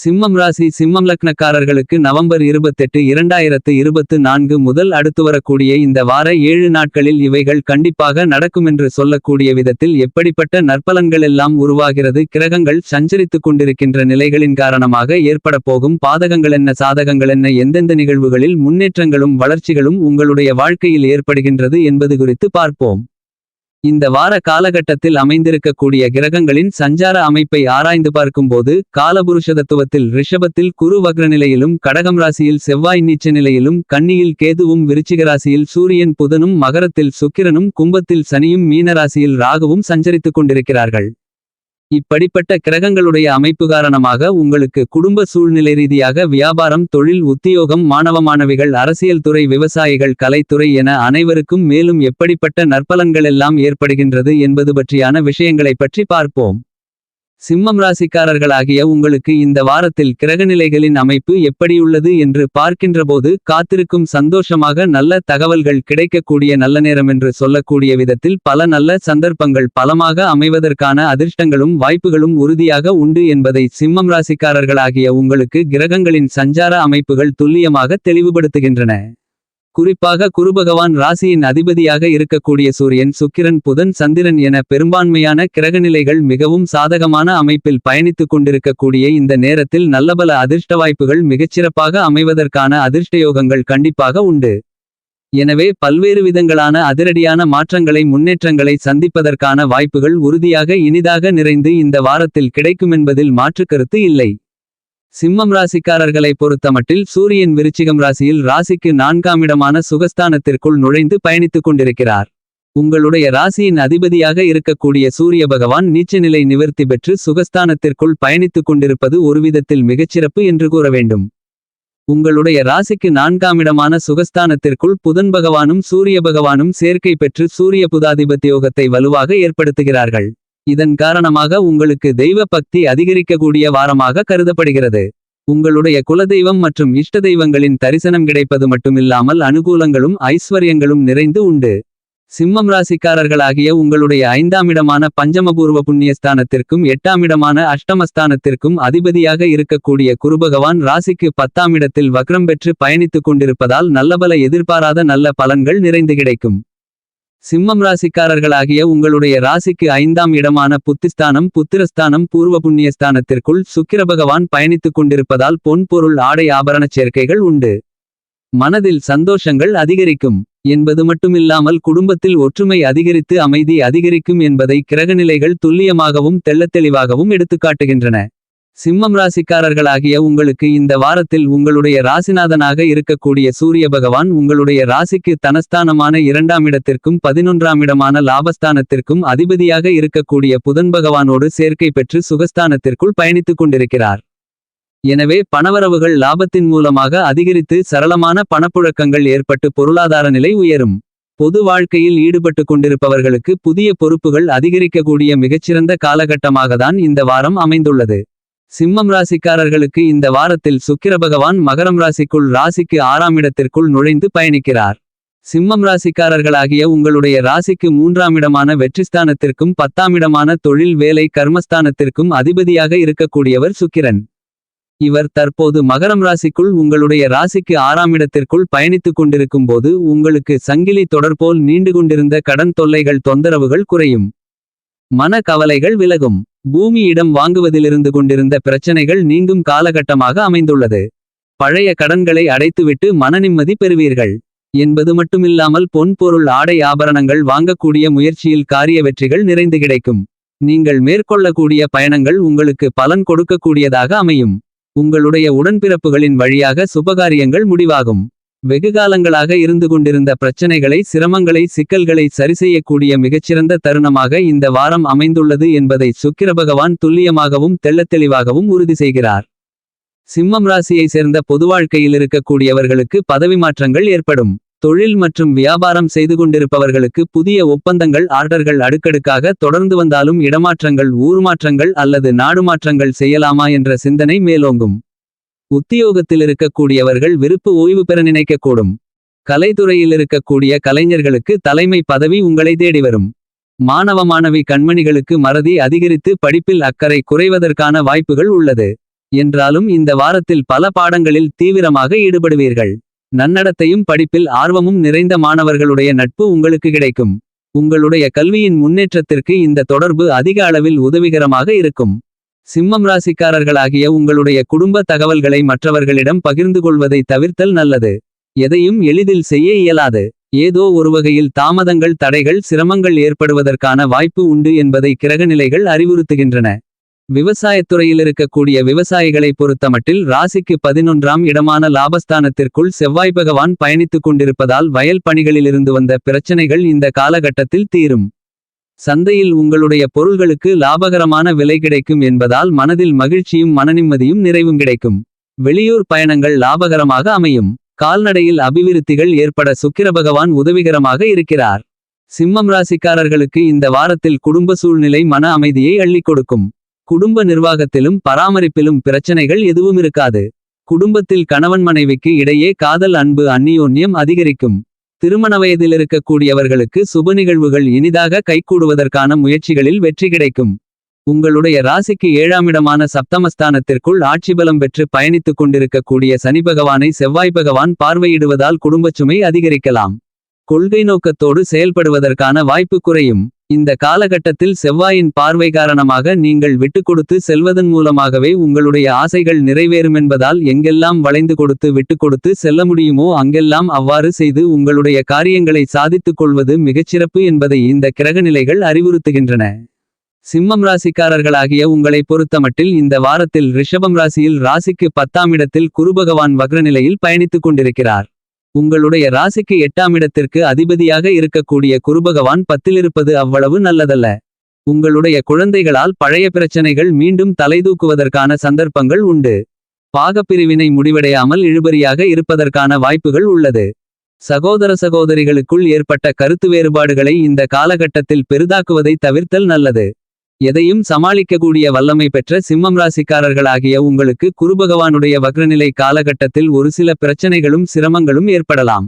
சிம்மம் ராசி சிம்மம் லக்னக்காரர்களுக்கு நவம்பர் இருபத்தெட்டு இரண்டாயிரத்து இருபத்து நான்கு முதல் அடுத்து வரக்கூடிய இந்த வார ஏழு நாட்களில் இவைகள் கண்டிப்பாக நடக்குமென்று சொல்லக்கூடிய விதத்தில் எப்படிப்பட்ட நற்பலன்கள் எல்லாம் உருவாகிறது கிரகங்கள் சஞ்சரித்துக் கொண்டிருக்கின்ற நிலைகளின் காரணமாக ஏற்பட போகும் பாதகங்கள் என்ன சாதகங்கள் என்ன எந்தெந்த நிகழ்வுகளில் முன்னேற்றங்களும் வளர்ச்சிகளும் உங்களுடைய வாழ்க்கையில் ஏற்படுகின்றது என்பது குறித்து பார்ப்போம். இந்த வார காலகட்டத்தில் அமைந்திருக்கக்கூடிய கிரகங்களின் சஞ்சார அமைப்பை ஆராய்ந்து பார்க்கும்போது காலபுருஷதத்துவத்தில் ரிஷபத்தில் குரு வக்ரநிலையிலும் கடகம் ராசியில் செவ்வாய் நீச்ச நிலையிலும் கன்னியில் கேதுவும் விருச்சிக ராசியில் சூரியன் புதனும் மகரத்தில் சுக்கிரனும் கும்பத்தில் சனியும் மீன ராசியில் ராகுவும் சஞ்சரித்துக் கொண்டிருக்கிறார்கள். இப்படிப்பட்ட கிரகங்களுடைய அமைப்பு காரணமாக உங்களுக்கு குடும்ப சூழ்நிலை ரீதியாக வியாபாரம் தொழில் உத்தியோகம் மாணவ மாணவிகள் அரசியல் துறை விவசாயிகள் கலைத்துறை என அனைவருக்கும் மேலும் எப்படிப்பட்ட நற்பலன்கள் எல்லாம் ஏற்படுகின்றது என்பது பற்றியான விஷயங்களைப் பற்றி பார்ப்போம். சிம்மம் ராசிக்காரர்களாகிய உங்களுக்கு இந்த வாரத்தில் கிரகநிலைகளின் அமைப்பு எப்படியுள்ளது என்று பார்க்கின்றபோது காத்திருக்கும் சந்தோஷமாக நல்ல தகவல்கள் கிடைக்கக்கூடிய நல்ல நேரம் என்று சொல்லக்கூடிய விதத்தில் பல நல்ல சந்தர்ப்பங்கள் பலமாக அமைவதற்கான அதிர்ஷ்டங்களும் வாய்ப்புகளும் உறுதியாக உண்டு என்பதை சிம்மம் ராசிக்காரர்களாகிய உங்களுக்கு கிரகங்களின் சஞ்சார அமைப்புகள் துல்லியமாக தெளிவுபடுத்துகின்றன. குறிப்பாக குருபகவான் ராசியின் அதிபதியாக இருக்கக்கூடிய சூரியன் சுக்கிரன் புதன் சந்திரன் என பெரும்பான்மையான கிரகநிலைகள் மிகவும் சாதகமான அமைப்பில் பயணித்துக் கொண்டிருக்கக்கூடிய இந்த நேரத்தில் நல்லபல அதிர்ஷ்ட வாய்ப்புகள் மிகச்சிறப்பாக அமைவதற்கான அதிர்ஷ்டயோகங்கள் கண்டிப்பாக உண்டு. எனவே பல்வேறு விதங்களான அதிரடியான மாற்றங்களை முன்னேற்றங்களை சந்திப்பதற்கான வாய்ப்புகள் உறுதியாக இனிதாக நிறைந்து இந்த வாரத்தில் கிடைக்குமென்பதில் மாற்றுக் கருத்து இல்லை. சிம்மம் ராசிக்காரர்களை பொறுத்தமட்டில் சூரியன் விருச்சிகம் ராசியில் ராசிக்கு நான்காம் இடமான சுகஸ்தானத்திற்குள் நுழைந்து பயணித்துக் கொண்டிருக்கிறார். உங்களுடைய ராசியின் அதிபதியாக இருக்கக்கூடிய சூரிய பகவான் நீச்சநிலை நிவர்த்தி பெற்று சுகஸ்தானத்திற்குள் பயணித்துக் கொண்டிருப்பது ஒருவிதத்தில் மிகச்சிறப்பு என்று கூற வேண்டும். உங்களுடைய ராசிக்கு நான்காம் இடமான சுகஸ்தானத்திற்குள் புதன் பகவானும் சூரிய பகவானும் சேர்க்கை பெற்று சூரிய புதாதிபத்தியோகத்தை வலுவாக ஏற்படுத்துகிறார்கள். இதன் காரணமாக உங்களுக்கு தெய்வ பக்தி அதிகரிக்கக்கூடிய வாரமாக கருதப்படுகிறது. உங்களுடைய குலதெய்வம் மற்றும் இஷ்ட தெய்வங்களின் தரிசனம் கிடைப்பது மட்டுமில்லாமல் அனுகூலங்களும் ஐஸ்வர்யங்களும் நிறைந்து உண்டு. சிம்மம் ராசிக்காரர்களாகிய உங்களுடைய ஐந்தாமிடமான பஞ்சமபூர்வ புண்ணியஸ்தானத்திற்கும் எட்டாம் இடமான அஷ்டமஸ்தானத்திற்கும் அதிபதியாக இருக்கக்கூடிய குருபகவான் ராசிக்கு பத்தாம் இடத்தில் வக்ரம் பெற்று பயணித்துக் கொண்டிருப்பதால் நல்லபல எதிர்பாராத நல்ல பலன்கள் நிறைந்து கிடைக்கும். சிம்மம் ராசிக்காரர்களாகிய உங்களுடைய ராசிக்கு ஐந்தாம் இடமான புத்திஸ்தானம் புத்திரஸ்தானம் பூர்வ புண்ணியஸ்தானத்திற்குள் சுக்கிர பகவான் பயணித்துக் கொண்டிருப்பதால் பொன்பொருள் ஆடை ஆபரணச் சேர்க்கைகள் உண்டு. மனதில் சந்தோஷங்கள் அதிகரிக்கும் என்பது மட்டுமில்லாமல் குடும்பத்தில் ஒற்றுமை அதிகரித்து அமைதி அதிகரிக்கும் என்பதை கிரகநிலைகள் துல்லியமாகவும் தெள்ளத்தெளிவாகவும் எடுத்துக்காட்டுகின்றன. சிம்மம் ராசிக்காரர்களாகிய உங்களுக்கு இந்த வாரத்தில் உங்களுடைய ராசிநாதனாக இருக்கக்கூடிய சூரிய பகவான் உங்களுடைய ராசிக்கு தனஸ்தானமான இரண்டாம் இடத்திற்கும் பதினொன்றாம் இடமான லாபஸ்தானத்திற்கும் அதிபதியாக இருக்கக்கூடிய புதன் பகவானோடு சேர்க்கை பெற்று சுகஸ்தானத்திற்குள் பயணித்துக் கொண்டிருக்கிறார். எனவே பணவரவுகள் லாபத்தின் மூலமாக அதிகரித்து சரளமான பணப்புழக்கங்கள் ஏற்பட்டு பொருளாதார நிலை உயரும். பொது வாழ்க்கையில் ஈடுபட்டு கொண்டிருப்பவர்களுக்கு புதிய பொறுப்புகள் அதிகரிக்கக்கூடிய மிகச்சிறந்த காலகட்டமாகத்தான் இந்த வாரம் அமைந்துள்ளது. சிம்மம் ராசிக்காரர்களுக்கு இந்த வாரத்தில் சுக்கிர பகவான் மகரம் ராசிக்குள் ராசிக்கு ஆறாம் இடத்திற்குள் நுழைந்து பயணிக்கிறார். சிம்மம் ராசிக்காரர்களாகிய உங்களுடைய ராசிக்கு மூன்றாம் இடமான வெற்றிஸ்தானத்திற்கும் பத்தாம் இடமான தொழில் வேலை கர்மஸ்தானத்திற்கும் அதிபதியாக இருக்கக்கூடியவர் சுக்கிரன். இவர் தற்போது மகரம் ராசிக்குள் உங்களுடைய ராசிக்கு ஆறாம் இடத்திற்குள் பயணித்துக் கொண்டிருக்கும் போது உங்களுக்கு சங்கிலி தொடர்போல் நீண்டு கொண்டிருந்த கடன் தொல்லைகள் தொந்தரவுகள் குறையும். மன கவலைகள் விலகும். பூமி இடம் வாங்குவதிலிருந்து கொண்டிருந்த பிரச்சனைகள் நீங்கும் காலகட்டமாக அமைந்துள்ளது. பழைய கடன்களை அடைத்துவிட்டு மனநிம்மதி பெறுவீர்கள். என்பது மட்டுமில்லாமல் பொன் பொருள் ஆடை ஆபரணங்கள் வாங்கக்கூடிய முயற்சியில் காரிய வெற்றிகள் நிறைந்து கிடைக்கும். நீங்கள் மேற்கொள்ளக்கூடிய பயணங்கள் உங்களுக்கு பலன் கொடுக்கக்கூடியதாக அமையும். உங்களுடைய உடன்பிறப்புகளின் வழியாக சுபகாரியங்கள் முடிவாகும். வெகுகாலங்களாக இருந்து கொண்டிருந்த பிரச்சனைகளை சிரமங்களை சிக்கல்களை சரிசெய்யக்கூடிய மிகச்சிறந்த தருணமாக இந்த வாரம் அமைந்துள்ளது என்பதை சுக்கிர பகவான் துல்லியமாகவும் தெள்ளத்தெளிவாகவும் உறுதி செய்கிறார். சிம்மம் ராசியை சேர்ந்த பொது வாழ்க்கையில் இருக்கக்கூடியவர்களுக்கு பதவி மாற்றங்கள் ஏற்படும். தொழில் மற்றும் வியாபாரம் செய்து கொண்டிருப்பவர்களுக்கு புதிய ஒப்பந்தங்கள் ஆர்டர்கள் அடுக்கடுக்காக தொடர்ந்து வந்தாலும் இடமாற்றங்கள் ஊர்மாற்றங்கள் அல்லது நாடு மாற்றங்கள் செய்யலாமா என்ற சிந்தனை மேலோங்கும். உத்தியோகத்தில் இருக்கக்கூடியவர்கள் விருப்பு ஓய்வு பெற நினைக்கக்கூடும். கலைத்துறையில் இருக்கக்கூடிய கலைஞர்களுக்கு தலைமை பதவி உங்களை தேடி வரும். மாணவ மாணவி கண்மணிகளுக்கு மறதி அதிகரித்து படிப்பில் அக்கறை குறைவதற்கான வாய்ப்புகள் உள்ளது. என்றாலும் இந்த வாரத்தில் பல பாடங்களில் தீவிரமாக ஈடுபடுவீர்கள். நன்னடத்தையும் படிப்பில் ஆர்வமும் நிறைந்த மாணவர்களுடைய நட்பு உங்களுக்கு கிடைக்கும். உங்களுடைய கல்வியின் முன்னேற்றத்திற்கு இந்த தொடர்பு அதிக அளவில் உதவிகரமாக இருக்கும். சிம்மம் ராசிக்காரர்களாகிய உங்களுடைய குடும்ப தகவல்களை மற்றவர்களிடம் பகிர்ந்து கொள்வதை தவிர்த்தல் நல்லது. எதையும் எளிதில் செய்ய இயலாது. ஏதோ ஒரு வகையில் தாமதங்கள் தடைகள் சிரமங்கள் ஏற்படுவதற்கான வாய்ப்பு உண்டு என்பதை கிரகநிலைகள் அறிவுறுத்துகின்றன. விவசாயத்துறையில் இருக்கக்கூடிய விவசாயிகளை பொறுத்தமட்டில் ராசிக்கு பதினொன்றாம் இடமான லாபஸ்தானத்திற்குள் செவ்வாய் பகவான் பயணித்துக் கொண்டிருப்பதால் வயல் பணிகளிலிருந்து வந்த பிரச்சனைகள் இந்த காலகட்டத்தில் தீரும். சந்தையில் உங்களுடைய பொருள்களுக்கு லாபகரமான விலை கிடைக்கும் என்பதால் மனதில் மகிழ்ச்சியும் மனநிம்மதியும் நிறைவும் கிடைக்கும். வெளியூர் பயணங்கள் லாபகரமாக அமையும். கால்நடையில் அபிவிருத்திகள் ஏற்பட சுக்கிர பகவான் உதவிகரமாக இருக்கிறார். சிம்மம் ராசிக்காரர்களுக்கு இந்த வாரத்தில் குடும்ப சூழ்நிலை மன அமைதியை அள்ளிக் கொடுக்கும். குடும்ப நிர்வாகத்திலும் பராமரிப்பிலும் பிரச்சனைகள் எதுவும் இருக்காது. குடும்பத்தில் கணவன் மனைவிக்கு இடையே காதல் அன்பு அந்நியோன்யம் அதிகரிக்கும். திருமண வயதில் இருக்கக்கூடியவர்களுக்கு சுப நிகழ்வுகள் இனிதாக கைகூடுவதற்கான முயற்சிகளில் வெற்றி கிடைக்கும். உங்களுடைய ராசிக்கு ஏழாமிடமான சப்தமஸ்தானத்திற்குள் ஆட்சிபலம் பெற்று பயணித்துக் கொண்டிருக்கக்கூடிய சனி பகவானை செவ்வாய் பகவான் பார்வையிடுவதால் குடும்பச் சுமை அதிகரிக்கலாம். கொள்கை நோக்கத்தோடு செயல்படுவதற்கான வாய்ப்பு குறையும். இந்த காலகட்டத்தில் செவ்வாயின் பார்வை காரணமாக நீங்கள் விட்டு கொடுத்து செல்வதன் மூலமாகவே உங்களுடைய ஆசைகள் நிறைவேறுமென்பதால் எங்கெல்லாம் வளைந்து கொடுத்து விட்டு கொடுத்து செல்ல முடியுமோ அங்கெல்லாம் அவ்வாறு செய்து உங்களுடைய காரியங்களை சாதித்துக் கொள்வது மிகச்சிறப்பு என்பதை இந்த கிரகநிலைகள் அறிவுறுத்துகின்றன. சிம்மம் ராசிக்காரர்களாகிய உங்களை பொறுத்தமட்டில் இந்த வாரத்தில் ரிஷபம் ராசியில் ராசிக்கு பத்தாம் இடத்தில் குருபகவான் வக்ரநிலையில் பயணித்துக் கொண்டிருக்கிறார். உங்களுடைய ராசிக்கு எட்டாம் இடத்திற்கு அதிபதியாக இருக்கக்கூடிய குருபகவான் பத்திலிருப்பது அவ்வளவு நல்லதல்ல. உங்களுடைய குழந்தைகளால் பழைய பிரச்சனைகள் மீண்டும் தலைதூக்குவதற்கான சந்தர்ப்பங்கள் உண்டு. பாகப்பிரிவினை முடிவடையாமல் இழுபறியாக இருப்பதற்கான வாய்ப்புகள் உள்ளது. சகோதர சகோதரிகளுக்குள் ஏற்பட்ட கருத்து வேறுபாடுகளை இந்த காலகட்டத்தில் பெரிதாக்குவதை தவிர்த்தல் நல்லது. எதையும் சமாளிக்கக்கூடிய வல்லமை பெற்ற சிம்மம் ராசிக்காரர்களாகிய உங்களுக்கு குருபகவானுடைய வக்ரநிலை காலகட்டத்தில் ஒரு சில பிரச்சனைகளும் சிரமங்களும் ஏற்படலாம்.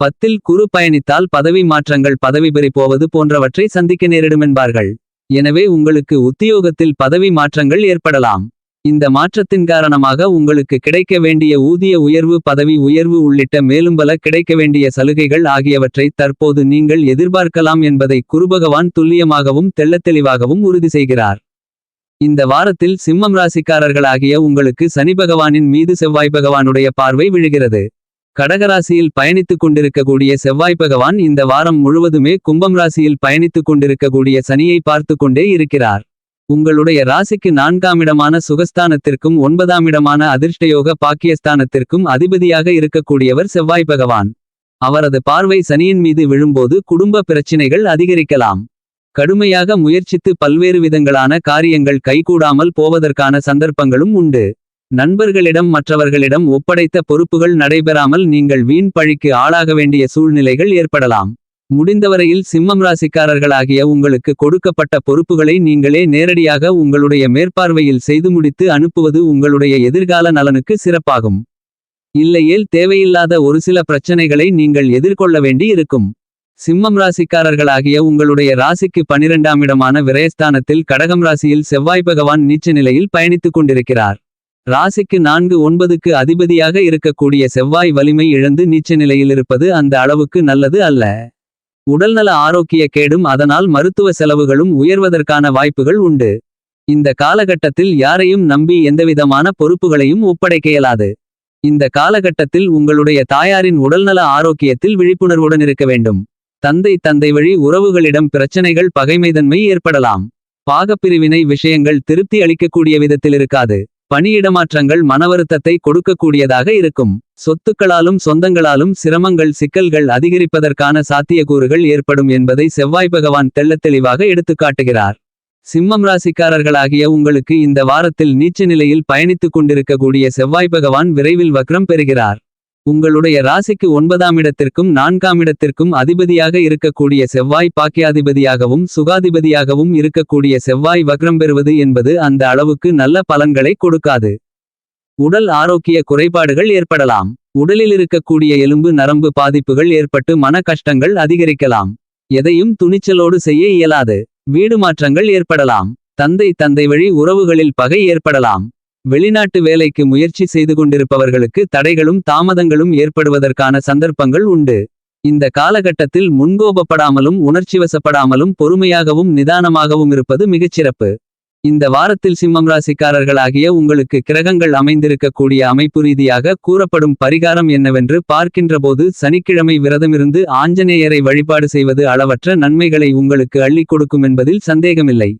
பத்தில் குரு பயணித்தால் பதவி மாற்றங்கள் பதவி பெறி போவது போன்றவற்றை சந்திக்க நேரிடுமென்பார்கள். எனவே உங்களுக்கு உத்தியோகத்தில் பதவி மாற்றங்கள் ஏற்படலாம். இந்த மாற்றத்தின் காரணமாக உங்களுக்கு கிடைக்க வேண்டிய ஊதிய உயர்வு பதவி உயர்வு உள்ளிட்ட மேலும் பல கிடைக்க வேண்டிய சலுகைகள் ஆகியவற்றை தற்போது நீங்கள் எதிர்பார்க்கலாம் என்பதை குருபகவான் துல்லியமாகவும் தெள்ளத்தெளிவாகவும் உறுதி செய்கிறார். இந்த வாரத்தில் சிம்மம் ராசிக்காரர்களாகிய உங்களுக்கு சனி பகவானின் மீது செவ்வாய் பகவானுடைய பார்வை விழுகிறது. கடகராசியில் பயணித்துக் கொண்டிருக்கக்கூடிய செவ்வாய் பகவான் இந்த வாரம் முழுவதுமே கும்பம் ராசியில் பயணித்துக் கொண்டிருக்கக்கூடிய சனியை பார்த்து கொண்டே இருக்கிறார். உங்களுடைய ராசிக்கு நான்காம் இடமான சுகஸ்தானத்திற்கும் ஒன்பதாம் இடமான அதிர்ஷ்டயோக பாக்கியஸ்தானத்திற்கும் அதிபதியாக இருக்கக்கூடியவர் செவ்வாய் பகவான். அவரது பார்வை சனியின் மீது விழும்போது குடும்ப பிரச்சினைகள் அதிகரிக்கலாம். கடுமையாக முயற்சித்து பல்வேறு விதங்களான காரியங்கள் கைகூடாமல் போவதற்கான சந்தர்ப்பங்களும் உண்டு. நண்பர்களிடம் மற்றவர்களிடம் ஒப்படைத்த பொறுப்புகள் நடைபெறாமல் நீங்கள் வீண் பழிக்கு ஆளாக வேண்டிய சூழ்நிலைகள் ஏற்படலாம். முடிந்தவரையில் சிம்மம் ராசிக்காரர்களாகிய உங்களுக்கு கொடுக்கப்பட்ட பொறுப்புகளை நீங்களே நேரடியாக உங்களுடைய மேற்பார்வையில் செய்து முடித்து அனுப்புவது உங்களுடைய எதிர்கால நலனுக்கு சிறப்பாகும். இல்லையேல் தேவையில்லாத ஒரு சில பிரச்சனைகளை நீங்கள் எதிர்கொள்ள வேண்டி இருக்கும். சிம்மம் ராசிக்காரர்களாகிய உங்களுடைய ராசிக்கு பனிரெண்டாம் இடமான விரயஸ்தானத்தில் கடகம் ராசியில் செவ்வாய் பகவான் நீச்ச நிலையில் பயணித்துக் கொண்டிருக்கிறார். ராசிக்கு நான்கு ஒன்பதுக்கு அதிபதியாக இருக்கக்கூடிய செவ்வாய் வலிமை இழந்து நீச்ச நிலையில் இருப்பது அந்த அளவுக்கு நல்லது அல்ல. உடல்நல ஆரோக்கிய கேடும் அதனால் மருத்துவ செலவுகளும் உயர்வதற்கான வாய்ப்புகள் உண்டு. இந்த காலகட்டத்தில் யாரையும் நம்பி எந்தவிதமான பொறுப்புகளையும் ஒப்படைக்க இயலாது இந்த காலகட்டத்தில் உங்களுடைய தாயாரின் உடல்நல ஆரோக்கியத்தில் விழிப்புணர்வுடன் இருக்க வேண்டும். தந்தை தந்தை வழி உறவுகளிடம் பிரச்சனைகள் பகைமைதன்மை ஏற்படலாம். பாகப்பிரிவினை விஷயங்கள் திருப்தி அளிக்கக்கூடிய விதத்தில் இருக்காது. பணியிடமாற்றங்கள் மனவருத்தத்தை கொடுக்கக்கூடியதாக இருக்கும். சொத்துக்களாலும் சொந்தங்களாலும் சிரமங்கள் சிக்கல்கள் அதிகரிப்பதற்கான சாத்தியக்கூறுகள் ஏற்படும் என்பதை செவ்வாய் பகவான் தெள்ளத்தெளிவாக எடுத்துக்காட்டுகிறார் சிம்மம் ராசிக்காரர்களாகிய உங்களுக்கு இந்த வாரத்தில் நீச்ச நிலையில் பயணித்துக் கொண்டிருக்கக்கூடிய செவ்வாய் பகவான் விரைவில் வக்ரம் பெறுகிறார். உங்களுடைய ராசிக்கு ஒன்பதாம் இடத்திற்கும் நான்காம் இடத்திற்கும் அதிபதியாக இருக்கக்கூடிய செவ்வாய் பாக்கியாதிபதியாகவும் சுகாதிபதியாகவும் இருக்கக்கூடிய செவ்வாய் வக்ரம் பெறுவது என்பது அந்த அளவுக்கு நல்ல பலன்களை கொடுக்காது. உடல் ஆரோக்கிய குறைபாடுகள் ஏற்படலாம். உடலில் இருக்கக்கூடிய எலும்பு நரம்பு பாதிப்புகள் ஏற்பட்டு மன கஷ்டங்கள் அதிகரிக்கலாம். எதையும் துணிச்சலோடு செய்ய இயலாது. வீடு மாற்றங்கள் ஏற்படலாம். தந்தை தந்தை வழி உறவுகளில் பகை ஏற்படலாம். வெளிநாட்டு வேலைக்கு முயற்சி செய்து கொண்டிருப்பவர்களுக்கு தடைகளும் தாமதங்களும் ஏற்படுவதற்கான சந்தர்ப்பங்கள் உண்டு. இந்த காலகட்டத்தில் முன்கோபப்படாமலும் உணர்ச்சிவசப்படாமலும் பொறுமையாகவும் நிதானமாகவும் இருப்பது மிகச்சிறப்பு. இந்த வாரத்தில் சிம்மம் ராசிக்காரர்களாகிய உங்களுக்கு கிரகங்கள் அமைந்திருக்கக்கூடிய அமைப்பு ரீதியாக கூறப்படும் பரிகாரம் என்னவென்று பார்க்கின்றபோது சனிக்கிழமை விரதமிருந்து ஆஞ்சநேயரை வழிபாடு செய்வது அளவற்ற நன்மைகளை உங்களுக்கு அள்ளிக் கொடுக்கும் என்பதில் சந்தேகமில்லை.